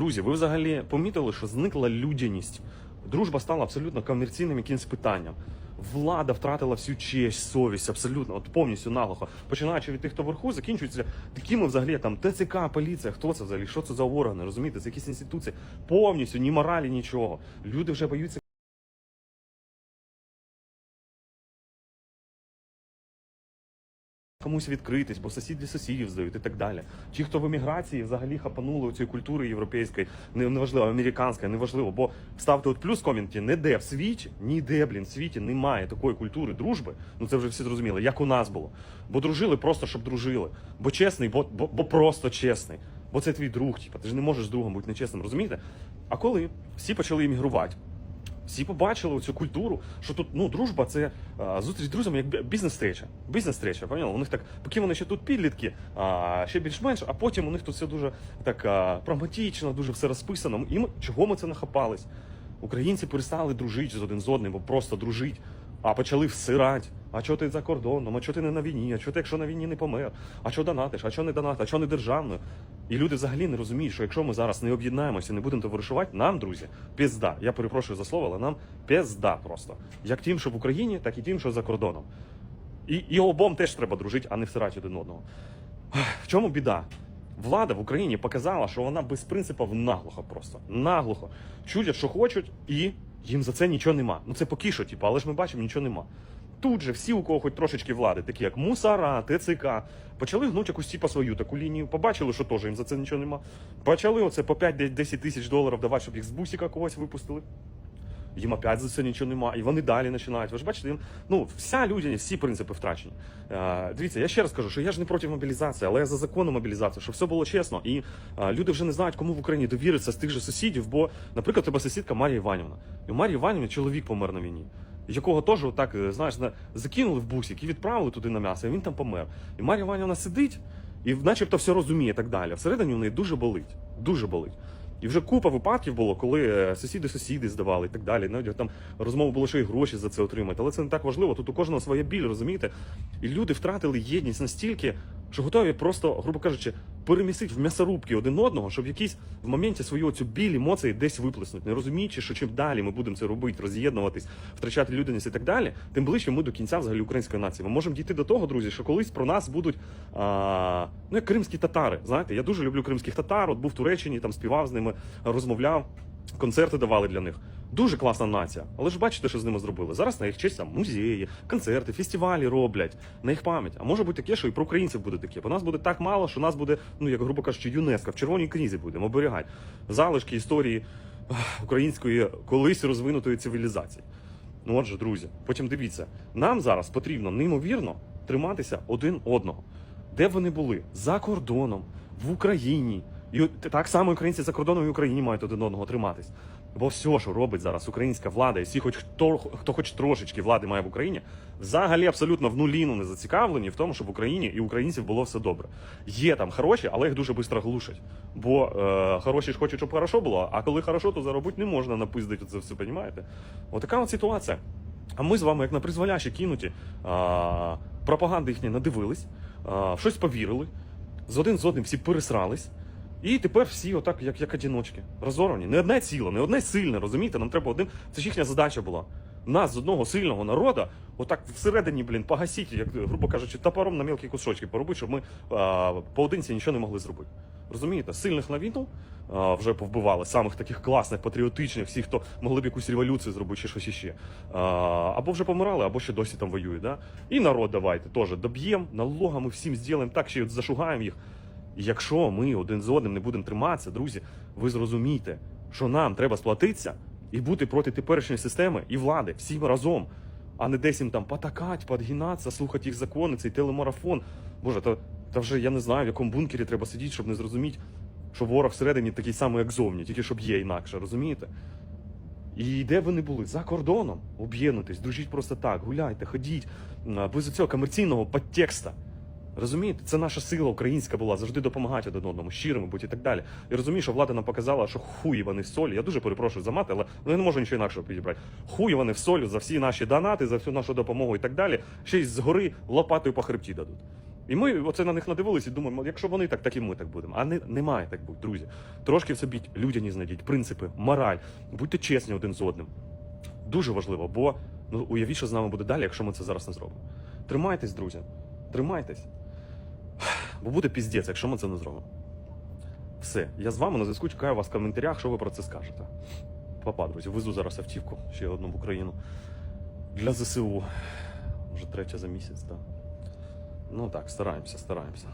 Друзі, ви взагалі помітили, що зникла людяність. Дружба стала абсолютно комерційним якимось питанням. Влада втратила всю честь, совість, абсолютно, от повністю наглухо. Починаючи від тих, хто вверху, закінчується такими взагалі там ТЦК, поліція, хто це взагалі, що це за органи, розумієте, це якісь інституції, повністю ні моралі, нічого. Люди вже боються комусь відкритись, бо сусіди сусідів здають і так далі. Ті, хто в еміграції взагалі хапанули цієї культури європейської, неважливо, американської, неважливо, бо ставте от плюс в коменті, ніде в світі, ніде, блін, в світі немає такої культури дружби. Ну це вже всі зрозуміли, як у нас було. Бо дружили просто, щоб дружили. Бо чесний, бо, бо, бо просто чесний. Бо це твій друг, типу, ти ж не можеш з другом бути нечесним, розумієте? А коли всі почали іммігрувати, всі побачили цю культуру, що тут ну дружба це а, зустріч з друзями як бізнес-стреча. Бізнес-стреча, поняли? У них так, поки вони ще тут підлітки, а, ще більш-менш, а потім у них тут все дуже так а, прагматично, дуже все розписано. І ми, чого ми це нахапались? Українці перестали дружити з один з одним, бо просто дружить. А почали всирати. А чого ти за кордоном? А чого ти не на війні? А чого ти, якщо на війні не помер? А чого донатиш? А чого не донатиш? А чого не державною? І люди взагалі не розуміють, що якщо ми зараз не об'єднаємося не будемо товаришувати, нам, друзі, пізда. Я перепрошую за слово, але нам пізда просто. Як тим, що в Україні, так і тим, що за кордоном. І, і обом теж треба дружити, а не всирати один одного. В чому біда? Влада в Україні показала, що вона без принципів наглухо просто. Наглухо. Чудять, що хочуть, і їм за це нічого нема. Ну це поки що, типу, але ж ми бачимо, нічого нема. Тут же всі, у кого хоч трошечки влади, такі як Мусара, ТЦК, почали гнуть якусь типу, свою таку лінію, побачили, що теж їм за це нічого нема. Почали оце по 5-10 тисяч доларів давати, щоб їх з бусика когось випустили. Їм опять за це нічого нема, і вони далі починають. Ви ж бачите, їм ну вся людяність, всі принципи втрачені. Е, дивіться, я ще раз кажу, що я ж не проти мобілізації, але я за законну мобілізацію, щоб все було чесно. І е, люди вже не знають, кому в Україні довіритися з тих же сусідів. Бо, наприклад, тебе сусідка Марія Іванівна. І у Марії Іванівні чоловік помер на війні. Якого теж так, е, знаєш, закинули в бусик і відправили туди на м'ясо, і він там помер. І Марія Іванівна сидить і начебто все розуміє так далі. Всередині у неї дуже болить. Дуже болить. І вже купа випадків було, коли е, сусіди сусіди здавали і так далі. Навіть там розмова було, що і гроші за це отримати. Але це не так важливо. Тут у кожного своя біль, розумієте? І люди втратили єдність настільки, що готові просто, грубо кажучи, перемісити в м'ясорубки один одного, щоб якийсь в моменті свою цю біль, емоції десь виплеснуть, не розуміючи, що чим далі ми будемо це робити, роз'єднуватись, втрачати людяність і так далі, тим ближче ми до кінця взагалі української нації. Ми можемо дійти до того, друзі, що колись про нас будуть а, ну як кримські татари. Знаєте, я дуже люблю кримських татар. От був в Туреччині, там співав з ними, розмовляв, концерти давали для них. Дуже класна нація. Але ж бачите, що з ними зробили. Зараз на їх честь там музеї, концерти, фестивалі роблять на їх пам'ять. А може бути таке, що і про українців буде таке. Бо нас буде так мало, що нас буде, ну як грубо кажучи, ЮНЕСКО в червоній книзі будемо оберігати. Залишки історії української колись розвинутої цивілізації. Ну отже, друзі, потім дивіться, нам зараз потрібно неймовірно триматися один одного. Де вони були? За кордоном, в Україні. І так само українці за кордоном і Україні мають один одного триматись. Бо все, що робить зараз українська влада, і всі, хоч хто, хто хоч трошечки влади має в Україні, взагалі абсолютно в нуліну не зацікавлені в тому, щоб в Україні і українців було все добре. Є там хороші, але їх дуже швидко глушать. Бо е, хороші ж хочуть, щоб хорошо було, а коли хорошо, то заробити не можна напиздити це все, понімаєте? Отака от ситуація. А ми з вами, як на призволяще кинуті, а, пропаганди їхні надивились, а, в щось повірили, з один з одним всі пересрались. І тепер всі отак, як, як одіночки, розорвані. Не одне ціле, не одне сильне, розумієте? Нам треба одним. Це ж їхня задача була. Нас з одного сильного народу, отак всередині, блін, погасіть, як, грубо кажучи, топором на мілкі кусочки поробити, щоб ми а, поодинці нічого не могли зробити. Розумієте, сильних на війну а, вже повбивали, самих таких класних, патріотичних, всіх, хто могли б якусь революцію зробити чи щось іще. А, або вже помирали, або ще досі там воюють. Да? І народ давайте теж доб'ємо, налогами всім зробимо так, ще й зашугаємо їх. І якщо ми один з одним не будемо триматися, друзі, ви зрозумійте, що нам треба сплатитися і бути проти теперішньої системи і влади всім разом, а не десь їм там потакать, подгинатися, слухати їх закони, цей телемарафон. Боже, та, та вже я не знаю, в якому бункері треба сидіти, щоб не зрозуміти, що ворог всередині такий самий, як зовні, тільки щоб є інакше, розумієте? І де ви не були? За кордоном об'єднуйтесь, дружіть просто так, гуляйте, ходіть, без цього комерційного підтекста. Розумієте, це наша сила українська була завжди допомагати один одному, щирими бути і так далі. І розумію, що влада нам показала, що хуї вони в солі. Я дуже перепрошую за мати, але ну, я не можу нічого інакшого підібрати. Хуї вони в солі за всі наші донати, за всю нашу допомогу і так далі. Ще й згори лопатою по хребті дадуть. І ми оце на них надивилися і думаємо, якщо вони так, так і ми так будемо. А не, не так бути, друзі. Трошки в собі людяність знайдіть, принципи, мораль, будьте чесні один з одним. Дуже важливо, бо ну, уявіть, що з нами буде далі, якщо ми це зараз не зробимо. Тримайтесь, друзі. Тримайтесь. Бо буде піздець, якщо ми це не зробимо. Все, я з вами на зв'язку. Чекаю вас в коментарях, що ви про це скажете. Папа, друзі, везу зараз автівку ще одну в Україну. Для ЗСУ. Вже третя за місяць, так. Ну так, стараємося, стараємося.